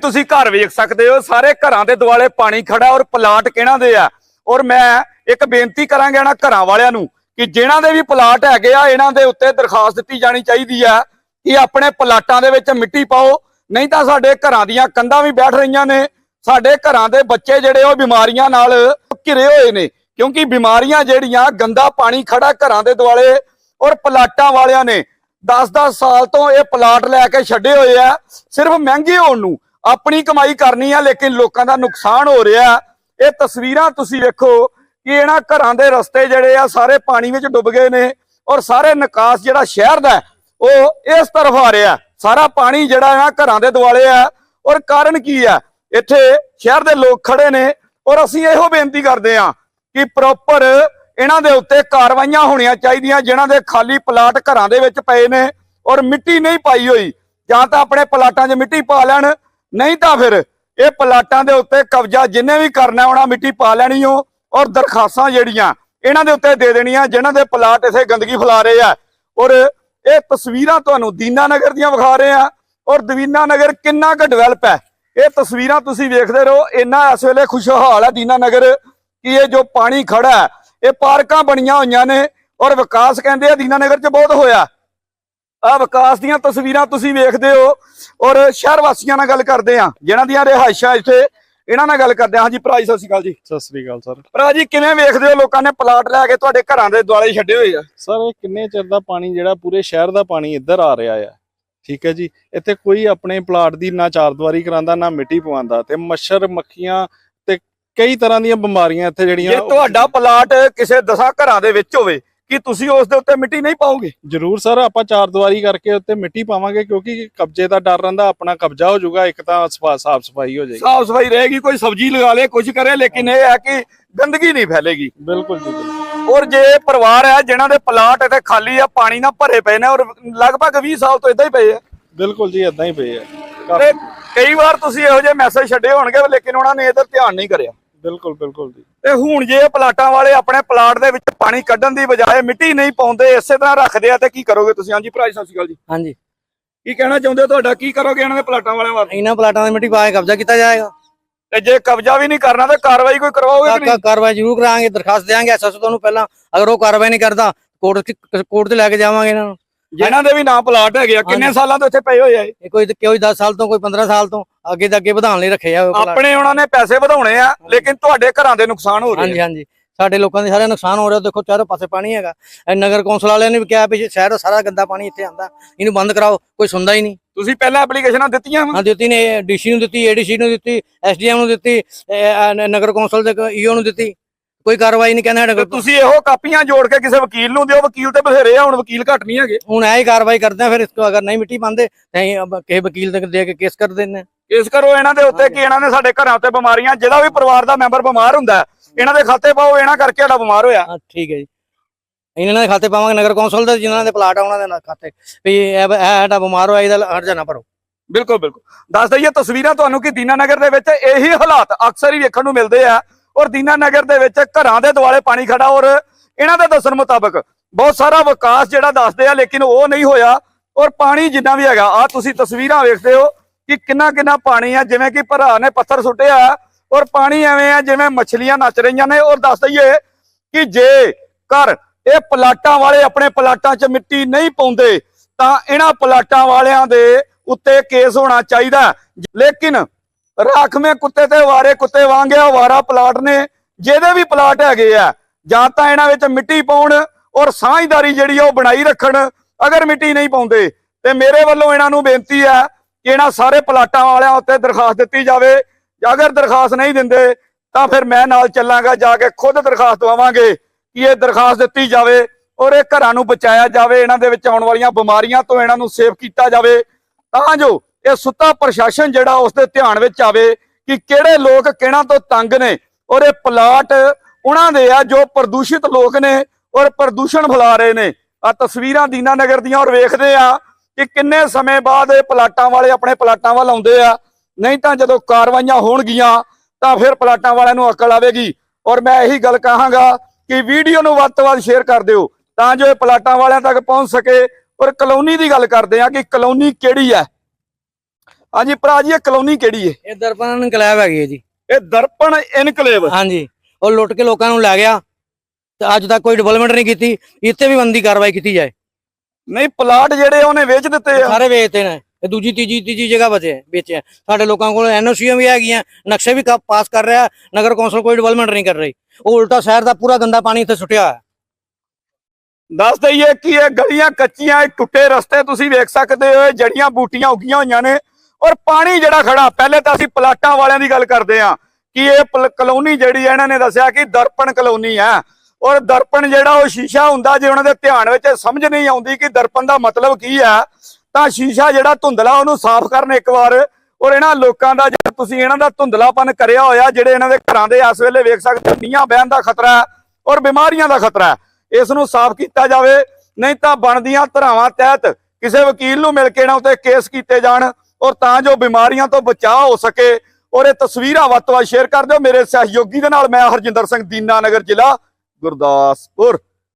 ਤੁਸੀਂ ਘਰ ਵੇਖ ਸਕਦੇ ਹੋ, ਸਾਰੇ ਘਰਾਂ ਦੇ ਦੁਆਲੇ ਪਾਣੀ ਖੜਾ ਔਰ ਪਲਾਟ ਕਿਹਨਾਂ ਦੇ ਆ? ਔਰ ਮੈਂ ਇੱਕ ਬੇਨਤੀ ਕਰਾਂਗਾ ਇਹਨਾਂ ਘਰਾਂ ਵਾਲਿਆਂ ਨੂੰ ਕਿ ਜਿਨ੍ਹਾਂ ਦੇ ਵੀ ਪਲਾਟ ਹੈਗੇ ਆ, ਇਹਨਾਂ ਦੇ ਉੱਤੇ ਦਰਖਾਸਤ ਦਿੱਤੀ ਜਾਣੀ ਚਾਹੀਦੀ ਆ ਕਿ ਆਪਣੇ ਪਲਾਟਾਂ ਦੇ ਵਿੱਚ ਮਿੱਟੀ ਪਾਓ। ਨਹੀਂ ਤਾਂ ਸਾਡੇ ਘਰਾਂ ਦੀਆਂ ਕੰਧਾਂ ਵੀ ਬੈਠ ਰਹੀਆਂ ਨੇ। ਸਾਡੇ ਘਰਾਂ ਦੇ ਬੱਚੇ ਜਿਹੜੇ ਉਹ ਬਿਮਾਰੀਆਂ ਨਾਲ ਘਿਰੇ ਹੋਏ ਨੇ। ਕਿਉਂਕਿ ਬਿਮਾਰੀਆਂ ਜਿਹੜੀਆਂ, ਗੰਦਾ ਪਾਣੀ ਖੜਾ ਘਰਾਂ ਦੇ ਦੁਆਲੇ ਔਰ ਪਲਾਟਾਂ ਵਾਲਿਆਂ ਨੇ 10-10 ਸਾਲ ਤੋਂ ਇਹ ਪਲਾਟ ਲੈ ਕੇ ਛੱਡੇ ਹੋਏ ਆ। ਸਿਰਫ ਮਹਿੰਗੇ ਹੋਣ ਨੂੰ ਆਪਣੀ ਕਮਾਈ ਕਰਨੀ ਆ, ਲੇਕਿਨ ਲੋਕਾਂ ਦਾ ਨੁਕਸਾਨ ਹੋ ਰਿਹਾ। ਇਹ ਤਸਵੀਰਾਂ ਤੁਸੀਂ ਵੇਖੋ ਕਿ ਇਹਨਾਂ ਘਰਾਂ ਦੇ ਰਸਤੇ ਜਿਹੜੇ ਆ, ਸਾਰੇ ਪਾਣੀ ਵਿੱਚ ਡੁੱਬ ਗਏ ਨੇ ਔਰ ਸਾਰੇ ਨਿਕਾਸ ਜਿਹੜਾ ਸ਼ਹਿਰ ਦਾ ਉਹ ਇਸ ਤਰਫ ਆ ਰਿਹਾ। ਸਾਰਾ ਪਾਣੀ ਜਿਹੜਾ ਆ, ਘਰਾਂ ਦੇ ਦੁਆਲੇ ਆ। ਔਰ ਕਾਰਨ ਕੀ ਆ? ਇੱਥੇ ਸ਼ਹਿਰ ਦੇ ਲੋਕ ਖੜੇ ਨੇ ਔਰ ਅਸੀਂ ਇਹੋ ਬੇਨਤੀ ਕਰਦੇ ਆ ਕਿ ਪ੍ਰੋਪਰ ਇਹਨਾਂ ਦੇ ਉੱਤੇ ਕਾਰਵਾਈਆਂ ਹੋਣੀਆਂ ਚਾਹੀਦੀਆਂ, ਜਿਨ੍ਹਾਂ ਦੇ ਖਾਲੀ ਪਲਾਟ ਘਰਾਂ ਦੇ ਵਿੱਚ ਪਏ ਨੇ ਔਰ ਮਿੱਟੀ ਨਹੀਂ ਪਾਈ ਹੋਈ। ਜਾਂ ਤਾਂ ਆਪਣੇ ਪਲਾਟਾਂ 'ਚ ਮਿੱਟੀ ਪਾ ਲੈਣ ਨਹੀਂ ਤਾਂ ਫਿਰ ਇਹ ਪਲਾਟਾਂ ਦੇ ਉੱਤੇ ਕਬਜ਼ਾ ਜਿੰਨੇ ਵੀ ਕਰਨਾ ਉਹਨਾਂ ਮਿੱਟੀ ਪਾ ਲੈਣੀ ਹੋ ਔਰ ਦਰਖਾਸਤਾਂ ਜਿਹੜੀਆਂ ਇਹਨਾਂ ਦੇ ਉੱਤੇ ਦੇ ਦੇਣੀਆਂ, ਜਿਨ੍ਹਾਂ ਦੇ ਪਲਾਟ ਇਥੇ ਗੰਦਗੀ ਫੈਲਾ ਰਹੇ ਆ। ਔਰ ਇਹ ਤਸਵੀਰਾਂ ਤੁਹਾਨੂੰ ਦੀਨਾ ਨਗਰ ਦੀਆਂ ਵਿਖਾ ਰਹੇ ਆ। ਔਰ ਦਵੀਨਾ ਨਗਰ ਕਿੰਨਾ ਕੁ ਡਿਵੈਲਪ ਹੈ। ਇਹ ਤਸਵੀਰਾਂ ਤੁਸੀਂ ਵੇਖਦੇ ਰਹੋ, ਇੰਨਾ ਇਸ ਵੇਲੇ ਖੁਸ਼ਹਾਲ ਹੈ ਦੀਨਾ ਨਗਰ ਕਿ ਇਹ ਜੋ ਪਾਣੀ ਖੜਾ ਹੈ, ਇਹ ਪਾਰਕਾਂ ਬਣੀਆਂ ਹੋਈਆਂ ਨੇ, ਔਰ ਵਿਕਾਸ ਕਹਿੰਦੇ ਆ ਦੀਨਾ ਨਗਰ 'ਚ ਬਹੁਤ ਹੋਇਆ। ਆ ਵਿਕਾਸ ਦੀਆਂ ਤਸਵੀਰਾਂ ਤੁਸੀਂ ਵੇਖਦੇ ਹੋ ਔਰ ਸ਼ਹਿਰ ਵਾਸੀਆਂ ਨਾਲ ਗੱਲ ਕਰਦੇ ਆ ਜਿਨ੍ਹਾਂ ਦੀਆਂ ਰਿਹਾਇਸ਼ਾਂ ਇੱਥੇ ਇਹਨਾਂ ਨਾਲ ਗੱਲ ਕਰਦੇ ਆ ਹਾਂਜੀ ਭਰਾ ਜੀ ਸਤਿ ਸ਼੍ਰੀ ਅਕਾਲ ਜੀ। ਸਤਿ ਸ੍ਰੀ ਅਕਾਲ ਸਰ। ਭਰਾ ਜੀ ਕਿਵੇਂ ਵੇਖਦੇ ਹੋ? ਲੋਕਾਂ ਨੇ ਪਲਾਟ ਲੈ ਕੇ ਤੁਹਾਡੇ ਘਰਾਂ ਦੇ ਦੁਆਲੇ ਛੱਡੇ ਹੋਏ ਆ। ਸਰ ਇਹ ਕਿੰਨੇ ਚਿਰ ਦਾ ਪਾਣੀ ਜਿਹੜਾ ਪੂਰੇ ਸ਼ਹਿਰ ਦਾ ਪਾਣੀ ਇੱਧਰ ਆ ਰਿਹਾ ਆ। ਠੀਕ ਹੈ ਜੀ। ਇੱਥੇ ਕੋਈ ਆਪਣੇ ਪਲਾਟ ਦੀ ਨਾ ਚਾਰਦਵਾਰੀ ਕਰਾਂਦਾ ਨਾ ਮਿੱਟੀ ਪਵਾਉਂਦਾ ਤੇ ਮੱਛਰ ਮੱਖੀਆਂ ਤੇ ਕਈ ਤਰ੍ਹਾਂ ਦੀਆਂ ਬਿਮਾਰੀਆਂ ਇੱਥੇ ਜੇ ਜਿਹੜੀਆਂ ਤੁਹਾਡਾ ਪਲਾਟ ਕਿਸੇ ਦਸਾਂ ਘਰਾਂ ਦੇ ਵਿੱਚ ਹੋਵੇ ਕੀ ਤੁਸੀਂ ਉਸ ਦੇ ਉੱਤੇ ਮਿੱਟੀ ਨਹੀਂ ਪਾਓਗੇ? ਜ਼ਰੂਰ ਸਰ ਆਪਾਂ ਚਾਰਦਵਾਰੀ ਕਰਕੇ ਉੱਤੇ ਮਿੱਟੀ ਪਾਵਾਂਗੇ ਕਿਉਂਕਿ ਕਬਜ਼ੇ ਦਾ ਡਰ ਰਹਿੰਦਾ ਆਪਣਾ ਕਬਜ਼ਾ ਹੋ ਜਾਊਗਾ ਇੱਕ ਤਾਂ ਸਾਫ਼ ਸਫ਼ਾਈ ਹੋ ਜਾਏਗੀ। ਸਾਫ਼ ਸਫ਼ਾਈ ਰਹੇਗੀ ਕੋਈ ਸਬਜ਼ੀ ਲਗਾ ਲੇ ਕੁਝ ਕਰੇ ਲੇਕਿਨ ਇਹ ਹੈ ਕਿ ਗੰਦਗੀ ਨਹੀਂ ਫੈਲੇਗੀ। ਬਿਲਕੁਲ ਜੀ। ਔਰ ਜੇ ਪਰਿਵਾਰ ਹੈ ਜਿਨ੍ਹਾਂ ਦੇ ਪਲਾਟ ਇੱਥੇ ਖਾਲੀ ਆ ਪਾਣੀ ਨਾਲ ਭਰੇ ਪਏ ਨੇ ਔਰ ਲਗਭਗ 20 ਸਾਲ ਤੋਂ ਇਦਾਂ ਹੀ ਪਏ ਆ। ਬਿਲਕੁਲ ਜੀ ਇਦਾਂ ਹੀ ਪਏ ਆ। ਕਈ ਵਾਰ ਤੁਸੀਂ ਇਹੋ ਜਿਹੇ ਮੈਸੇਜ ਛੱਡੇ ਹੋਣਗੇ ਲੇਕਿਨ ਉਹਨਾਂ ਨੇ ਇਹਦਾ ਧਿਆਨ ਨਹੀਂ ਕਰਿਆ। ਬਿਲਕੁਲ ਬਿਲਕੁਲ ਜੀ। ਤੇ ਹੁਣ ਜੇ ਇਹ ਪਲਾਟਾਂ ਵਾਲੇ ਆਪਣੇ ਪਲਾਟ ਦੇ ਵਿੱਚ ਪਾਣੀ ਕੱਢਣ ਦੀ ਬਜਾਏ ਮਿੱਟੀ ਨਹੀਂ ਪਾਉਂਦੇ ਇਸੇ ਤਰ੍ਹਾਂ ਰੱਖਦੇ ਆ ਤੇ ਕੀ ਕਰੋਗੇ ਤੁਸੀਂ? ਹਾਂਜੀ ਭਰਾ ਜੀ ਸਤਿ ਸ਼੍ਰੀ ਅਕਾਲ ਜੀ। ਹਾਂਜੀ। ਕੀ ਕਹਿਣਾ ਚਾਹੁੰਦੇ ਹੋ ਤੁਹਾਡਾ? ਕੀ ਕਰੋਗੇ ਇਹਨਾਂ ਦੇ ਪਲਾਟਾਂ ਵਾਲਿਆਂ ਵਾਸਤੇ ਇਹਨਾਂ ਪਲਾਟਾਂ ਦੀ ਮਿੱਟੀ ਪਾ ਕੇ ਕਬਜ਼ਾ ਕੀਤਾ ਜਾਏਗਾ। ਤੇ ਜੇ ਕਬਜ਼ਾ ਵੀ ਨਹੀਂ ਕਰਨਾ ਤੇ ਕਾਰਵਾਈ ਕੋਈ ਕਰਵਾਓਗੇ ਕਿ ਨਹੀਂ? ਕਾਰਵਾਈ ਜ਼ਰੂਰ ਕਰਾਂਗੇ ਦਰਖਾਸਤ ਦੇਾਂਗੇ ਐਸਐਸਓ ਨੂੰ ਪਹਿਲਾਂ ਅਗਰ ਉਹ ਕਾਰਵਾਈ ਨਹੀਂ ਕਰਦਾ ਕੋਰਟ ਕੋਰਟ ਤੇ ਲੈ ਕੇ ਜਾਵਾਂਗੇ ਇਹਨਾਂ ਨੂੰ। ਜਿਨ੍ਹਾਂ ਦੇ ਵੀ ਨਾਂ ਪਲਾਟ ਹੈਗੇ ਆ। ਕਿੰਨੇ। ਸਾਲਾਂ ਤੋਂ ਇੱਥੇ ਪਏ ਹੋਏ ਆ ਇਹ? ਕੋਈ ਕੋਈ 10 ਸਾਲ ਤੋਂ ਕੋਈ 15 ਸਾਲ ਤੋਂ ਅੱਗੇ ਦੇ ਅੱਗੇ ਵਧਾਉਣ ਲਈ ਰੱਖੇ ਆ। ਆਪਣੇ ਉਹਨਾਂ ਨੇ ਪੈਸੇ ਵਧਾਉਣੇ ਆ ਲੇਕਿਨ ਤੁਹਾਡੇ ਘਰਾਂ ਦੇ ਨੁਕਸਾਨ ਹੋ ਰਹੇ ਹਾਂਜੀ ਹਾਂਜੀ। ਸਾਡੇ ਲੋਕਾਂ ਦੇ ਸਾਰੇ ਨੁਕਸਾਨ ਹੋ ਰਿਹਾ ਦੇਖੋ ਚਾਰੋਂ ਪਾਸੇ ਪਾਣੀ ਹੈਗਾ। ਇਹ ਨਗਰ ਕੌਂਸਲ ਵਾਲਿਆਂ ਨੇ ਵੀ ਕਿਹਾ ਵੀ ਸ਼ਹਿਰ ਦਾ ਸਾਰਾ ਗੰਦਾ ਪਾਣੀ ਇੱਥੇ ਆਂਦਾ ਇਹਨੂੰ ਬੰਦ ਕਰਾਓ ਕੋਈ ਸੁਣਦਾ ਹੀ ਨਹੀਂ। ਤੁਸੀਂ ਪਹਿਲਾਂ ਐਪਲੀਕੇਸ਼ਨਾਂ ਦਿੱਤੀਆਂ? ਹਾਂ ਦਿੱਤੀ ਨੇ ਡੀਸੀ ਨੂੰ ਦਿੱਤੀ ਏਡੀਸੀ ਨੂੰ ਦਿੱਤੀ ਐਸਡੀਐਮ ਨੂੰ ਦਿੱਤੀ ਨਗਰ ਕੌਂਸਲ ਦੇ ਈਓ ਨੂੰ ਦਿੱਤੀ। ਕੋਈ ਕਾਰਵਾਈ ਨਹੀਂ ਕਹਿੰਦੇ ਸਾਡੇ ਤੇ ਕੋਲ। ਤੁਸੀਂ ਇਹੋ ਕਾਪੀਆਂ ਜੋੜ ਕੇ ਕਿਸੇ ਵਕੀਲ ਨੂੰ ਦਿਓ ਵਕੀਲ ਤੇ ਬਥੇਰੇ ਆ ਹੁਣ ਵਕੀਲ ਘੱਟ ਨਹੀਂ ਹੈਗੇ। ਹੁਣ ਐ ਹੀ ਕਾਰਵਾਈ ਕਰਦੇ ਆ ਫਿਰ ਇਸ ਤੋਂ ਅਗਰ ਨਹੀਂ ਮਿੱਟੀ ਪਾਉਂਦੇ ਅਬ ਕਿਸੇ ਵਕੀਲ ਤੱਕ ਦੇ ਕੇ ਕੇਸ ਕਰ ਦਿੰਦੇ ਇਸ ਕਰੋ ਇਹਨਾਂ ਦੇ ਉੱਤੇ ਕਿ ਇਹਨਾਂ ਨੇ ਸਾਡੇ ਘਰਾਂ ਉੱਤੇ ਬਿਮਾਰੀਆਂ ਜਿਹਦਾ ਵੀ ਪਰਿਵਾਰ ਦਾ ਮੈਂਬਰ ਬਿਮਾਰ ਹੁੰਦਾ ਹੈ, ਇਹਨਾਂ ਦੇ ਖਾਤੇ ਪਾਓ ਇਹਨਾਂ ਕਰਕੇ ਸਾਡਾ ਬਿਮਾਰ ਹੋਇਆ। ਹਾਂ ਠੀਕ ਹੈ ਜੀ। ਇਹਨਾਂ ਦੇ ਖਾਤੇ ਪਾਵਾਂਗੇ ਨਗਰ ਕੌਂਸਲ ਦੇ ਜਿਨ੍ਹਾਂ ਦੇ ਪਲਾਟ ਆ ਉਹਨਾਂ ਦੇ ਨਾਲ ਖਾਤੇ। ਵੀ ਇਹ ਇਹ ਸਾਡਾ ਬਿਮਾਰ ਹੋਇਆ ਇਹਦਾ ਹਰਜਾਨਾ ਭਰੋ। ਬਿਲਕੁਲ ਬਿਲਕੁਲ। ਦੱਸ ਦਈਏ ਤਸਵੀਰਾਂ ਤੁਹਾਨੂੰ ਕਿ ਦੀਨਾ ਨਗਰ ਦੇ ਵਿੱਚ ਇਹੀ ਹਾਲਾਤ ਅਕਸਰ ਹੀ ਵੇਖਣ ਨੂੰ ਮਿਲਦੇ ਆ। ਔਰ ਦੀਨਾ ਨਗਰ ਦੇ ਵਿੱਚ ਘਰਾਂ ਦੇ ਦੁਆਲੇ ਪਾਣੀ ਖੜਾ ਔਰ ਇਹਨਾਂ ਦੇ ਦੱਸਣ ਮੁਤਾਬਕ ਬਹੁਤ ਸਾਰਾ ਵਿਕਾਸ ਜਿਹੜਾ ਦੱਸਦੇ ਆ, ਲੇਕਿਨ ਉਹ ਨਹੀਂ ਹੋਇਆ। ਔਰ ਪਾਣੀ ਜਿੰਨਾ ਵੀ ਹੈਗਾ ਆ ਤੁਸੀਂ ਤਸਵੀਰਾਂ ਵੇਖਦੇ ਹੋ ਕਿ ਕਿੰਨਾ ਕਿੰਨਾ ਪਾਣੀ ਆ, ਜਿਵੇਂ ਕਿ ਭਰਾ ਨੇ ਪੱਥਰ ਸੁੱਟਿਆ ਔਰ ਪਾਣੀ ਐਵੇਂ ਆ ਜਿਵੇਂ ਮੱਛਲੀਆਂ ਨੱਚ ਰਹੀਆਂ ਨੇ। ਔਰ ਦੱਸ ਦਈਏ ਕਿ ਜੇ ਕਰ ਇਹ ਪਲਾਟਾਂ ਵਾਲੇ ਆਪਣੇ ਪਲਾਟਾਂ 'ਚ ਮਿੱਟੀ ਨਹੀਂ ਪਾਉਂਦੇ, ਤਾਂ ਇਹਨਾਂ ਪਲਾਟਾਂ ਵਾਲਿਆਂ ਦੇ ਉੱਤੇ ਕੇਸ ਹੋਣਾ ਚਾਹੀਦਾ। ਲੇਕਿਨ ਰਾਖਵੇਂ ਕੁੱਤੇ ਤੇ ਵਾਰੇ, ਕੁੱਤੇ ਵਾਂਗੇ ਵਾਰਾ ਪਲਾਟ ਨੇ, ਜਿਹਦੇ ਵੀ ਪਲਾਟ ਹੈਗੇ ਆ, ਜਾਂ ਤਾਂ ਇਹਨਾਂ ਵਿੱਚ ਮਿੱਟੀ ਪਾਉਣ ਔਰ ਸਾਂਝਦਾਰੀ ਜਿਹੜੀ ਆ ਉਹ ਬਣਾਈ ਰੱਖਣ, ਅਗਰ ਮਿੱਟੀ ਨਹੀਂ ਪਾਉਂਦੇ, ਤੇ ਮੇਰੇ ਵੱਲੋਂ ਇਹਨਾਂ ਨੂੰ ਬੇਨਤੀ ਹੈ ਕਿ ਇਹਨਾਂ ਸਾਰੇ ਪਲਾਟਾਂ ਵਾਲਿਆਂ ਉੱਤੇ ਦਰਖਾਸਤ ਦਿੱਤੀ ਜਾਵੇ। ਅਗਰ ਦਰਖਾਸਤ ਨਹੀਂ ਦਿੰਦੇ, ਤਾਂ ਫਿਰ ਮੈਂ ਨਾਲ ਚੱਲਾਂਗਾ, ਜਾ ਕੇ ਖੁਦ ਦਰਖਾਸਤ ਦਵਾਵਾਂਗੇ ਕਿ ਇਹ ਦਰਖਾਸਤ ਦਿੱਤੀ ਜਾਵੇ ਔਰ ਇਹ ਘਰਾਂ ਨੂੰ ਬਚਾਇਆ ਜਾਵੇ, ਇਹਨਾਂ ਦੇ ਵਿੱਚ ਆਉਣ ਵਾਲੀਆਂ ਬਿਮਾਰੀਆਂ ਤੋਂ ਇਹਨਾਂ ਨੂੰ ਸੇਫ ਕੀਤਾ ਜਾਵੇ। ਤਾਂ ਜੋ ਇਹ ਸੁੱਤਾ ਪ੍ਰਸ਼ਾਸਨ ਜਿਹੜਾ ਉਸ ਦੇ ਧਿਆਨ ਵਿੱਚ ਆਵੇ ਕਿ ਕਿਹੜੇ ਲੋਕ ਕਿਹਨਾਂ ਤੋਂ ਤੰਗ ਨੇ ਔਰ ਇਹ ਪਲਾਟ ਉਹਨਾਂ ਦੇ ਆ ਜੋ ਪ੍ਰਦੂਸ਼ਿਤ ਲੋਕ ਨੇ ਔਰ ਪ੍ਰਦੂਸ਼ਣ ਫੈਲਾ ਰਹੇ ਨੇ। ਆ ਤਸਵੀਰਾਂ ਦੀਨਾ ਨਗਰ ਦੀਆਂ ਔਰ ਵੇਖਦੇ ਆ ਕਿ ਕਿੰਨੇ ਸਮੇਂ ਬਾਅਦ ਇਹ ਪਲਾਟਾਂ ਵਾਲੇ ਆਪਣੇ ਪਲਾਟਾਂ ਵੱਲ ਆਉਂਦੇ ਆ। ਨਹੀਂ ਤਾਂ ਜਦੋਂ ਕਾਰਵਾਈਆਂ ਹੋਣਗੀਆਂ ਤਾਂ ਫਿਰ ਪਲਾਟਾਂ ਵਾਲਿਆਂ ਨੂੰ ਅਕਲ ਆਵੇਗੀ। ਔਰ ਮੈਂ ਇਹੀ ਗੱਲ ਕਹਾਂਗਾ ਕਿ ਵੀਡੀਓ ਨੂੰ ਵੱਧ ਤੋਂ ਵੱਧ ਸ਼ੇਅਰ ਕਰ ਦਿਓ ਤਾਂ ਜੋ ਇਹ ਪਲਾਟਾਂ ਵਾਲਿਆਂ ਤੱਕ ਪਹੁੰਚ ਸਕੇ। ਔਰ ਕਲੋਨੀ ਦੀ ਗੱਲ ਕਰਦੇ ਆ ਕਿ ਕਲੋਨੀ ਕਿਹੜੀ ਹੈ? ਹਾਂਜੀ ਭਰਾ ਜੀ ਇਹ ਕਲੋਨੀ ਕਿਹੜੀ ਹੈ ਇਹ ਦਰਪਨ ਇਨਕਲਾਬ ਹੈਗੀ ਹੈ ਜੀ। ਇਹ ਦਰਪਣ ਇਨਕਲੇਵ। ਹਾਂਜੀ ਉਹ ਲੁੱਟ ਕੇ ਲੋਕਾਂ ਨੂੰ ਲੈ ਗਿਆ ਤੇ ਅੱਜ ਤੱਕ ਕੋਈ ਡਿਵੈਲਪਮੈਂਟ ਨਹੀਂ ਕੀਤੀ ਇੱਥੇ ਵੀ ਬੰਦੀ ਕਾਰਵਾਈ ਕੀਤੀ ਜਾਏ। ਨਹੀਂ ਪਲਾਟ ਜਿਹੜੇ ਉਹਨੇ ਵੇਚ ਦਿੱਤੇ ਆ। ਸਾਰੇ ਵੇਚਤੇ ਨੇ ਇਹ ਦੂਜੀ ਤੀਜੀ ਤੀਜੀ ਜਗ੍ਹਾ ਬਚੇ ਵੇਚੇ ਆ। ਸਾਡੇ ਲੋਕਾਂ ਕੋਲ ਐਨਓਸੀਆਂ ਵੀ ਹੈਗੀਆਂ ਨਕਸ਼ੇ ਵੀ ਕ- ਪਾਸ ਕਰ ਰਿਹਾ ਨਗਰ ਕੌਂਸਲ ਕੋਈ ਡਿਵੈਲਪਮੈਂਟ ਨਹੀਂ ਕਰ ਰਹੀ। ਉਹ ਉਲਟਾ ਸ਼ਹਿਰ ਦਾ ਪੂਰਾ ਗੰਦਾ ਪਾਣੀ ਇੱਥੇ ਸੁੱਟਿਆ ਹੋਇਆ। ਦੱਸ ਦਈਏ ਕਿ ਇਹ ਗਲੀਆਂ ਕੱਚੀਆਂ ਇਹ ਟੁੱਟੇ ਰਸਤੇ ਤੁਸੀਂ ਵੇਖ ਸਕਦੇ ਹੋ ਇਹ ਜੜੀਆਂ ਬੂਟੀਆਂ ਉੱਗੀਆਂ ਹੋਈਆਂ ਨੇ। ਔਰ ਪਾਣੀ ਜਿਹੜਾ ਖੜਾ, ਪਹਿਲੇ ਤਾਂ ਅਸੀਂ ਪਲਾਟਾਂ ਵਾਲਿਆਂ ਦੀ ਗੱਲ ਕਰਦੇ ਹਾਂ ਕਿ ਇਹ ਪਲ- ਕਲੋਨੀ ਜਿਹੜੀ ਹੈ, ਇਹਨਾਂ ਨੇ ਦੱਸਿਆ ਕਿ ਦਰਪਣ ਕਲੋਨੀ ਹੈ। ਔਰ ਦਰਪਣ ਜਿਹੜਾ ਉਹ ਸ਼ੀਸ਼ਾ ਹੁੰਦਾ, ਜੇ ਉਹਨਾਂ ਦੇ ਧਿਆਨ ਵਿੱਚ ਸਮਝ ਨਹੀਂ ਆਉਂਦੀ ਕਿ ਦਰਪਣ ਦਾ ਮਤਲਬ ਕੀ ਹੈ, ਤਾਂ ਸ਼ੀਸ਼ਾ ਜਿਹੜਾ ਧੁੰਦਲਾ ਉਹਨੂੰ ਸਾਫ਼ ਕਰਨ ਇੱਕ ਵਾਰ। ਔਰ ਇਹਨਾਂ ਲੋਕਾਂ ਦਾ, ਜੇ ਤੁਸੀਂ ਇਹਨਾਂ ਦਾ ਧੁੰਦਲਾਪਨ ਕਰਿਆ ਹੋਇਆ, ਜਿਹੜੇ ਇਹਨਾਂ ਦੇ ਘਰਾਂ ਦੇ ਇਸ ਵੇਲੇ ਵੇਖ ਸਕਦੇ ਹੋ ਬਹਿਣ ਦਾ ਖਤਰਾ ਹੈ ਔਰ ਬਿਮਾਰੀਆਂ ਦਾ ਖਤਰਾ ਹੈ। ਇਸ ਨੂੰ ਸਾਫ਼ ਕੀਤਾ ਜਾਵੇ, ਨਹੀਂ ਤਾਂ ਬਣਦੀਆਂ ਧਰਾਵਾਂ ਤਹਿਤ ਕਿਸੇ ਵਕੀਲ ਨੂੰ ਮਿਲ ਕੇ ਇਹਨਾਂ ਉੱਤੇ ਕੇਸ ਕੀਤੇ ਜਾਣ। ਔਰ ਤਾਂ ਜੋ ਬਿਮਾਰੀਆਂ ਤੋਂ ਬਚਾਅ ਹੋ ਸਕੇ ਔਰ ਇਹ ਤਸਵੀਰਾਂ ਵੱਧ ਤੋਂ ਵੱਧ ਸ਼ੇਅਰ ਕਰ ਦਿਓ ਮੇਰੇ ਸਹਿਯੋਗੀ ਦੇ ਨਾਲ ਮੈਂ ਹਰਜਿੰਦਰ ਸਿੰਘ ਦੀਨਾ ਨਗਰ ਜ਼ਿਲ੍ਹਾ ਗੁਰਦਾਸਪੁਰ।